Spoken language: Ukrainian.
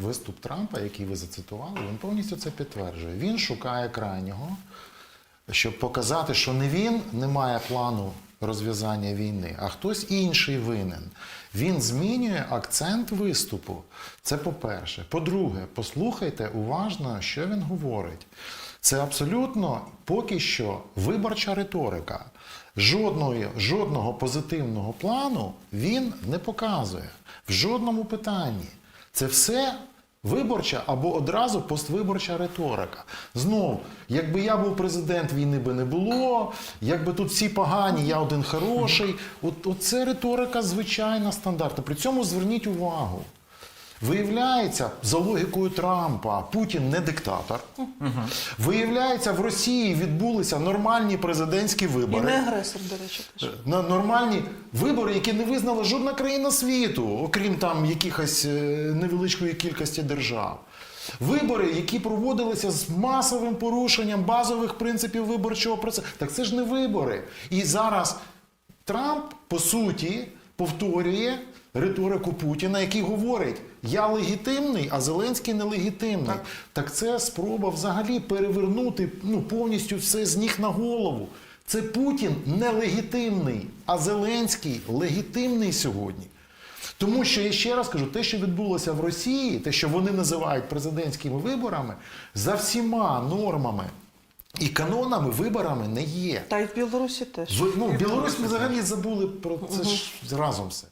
виступ Трампа, який ви зацитували, він повністю це підтверджує. Він шукає крайнього, щоб показати, що не він не має плану розв'язання війни, а хтось інший винен. Він змінює акцент виступу. Це по-перше. По-друге, послухайте уважно, що він говорить. Це абсолютно поки що виборча риторика. Жодної, жодного позитивного плану він не показує в жодному питанні. Це все Виборча або одразу поствиборча риторика. Знов, якби я був президент, війни би не було, якби тут всі погані, я один хороший. От, от це риторика звичайна стандартна. При цьому зверніть увагу. Виявляється, за логікою Трампа, Путін не диктатор. Виявляється, в Росії відбулися нормальні президентські І вибори. не агресор, до речі, теж. На нормальні вибори, які не визнала жодна країна світу, окрім там якихось е, невеличкої кількості держав. Вибори, які проводилися з масовим порушенням базових принципів виборчого процесу. Так це ж не вибори. І зараз Трамп, по суті, повторює риторику Путіна, який говорить: я легітимний, а Зеленський нелегітимний. Так, так це спроба взагалі перевернути ну, повністю все з ніг на голову. Це Путін нелегітимний, а Зеленський легітимний сьогодні. Тому що я ще раз кажу, те, що відбулося в Росії, те, що вони називають президентськими виборами, за всіма нормами і канонами виборами не є. Та й в Білорусі теж. Ви, ну, Білорусь ми взагалі забули про це ж разом все.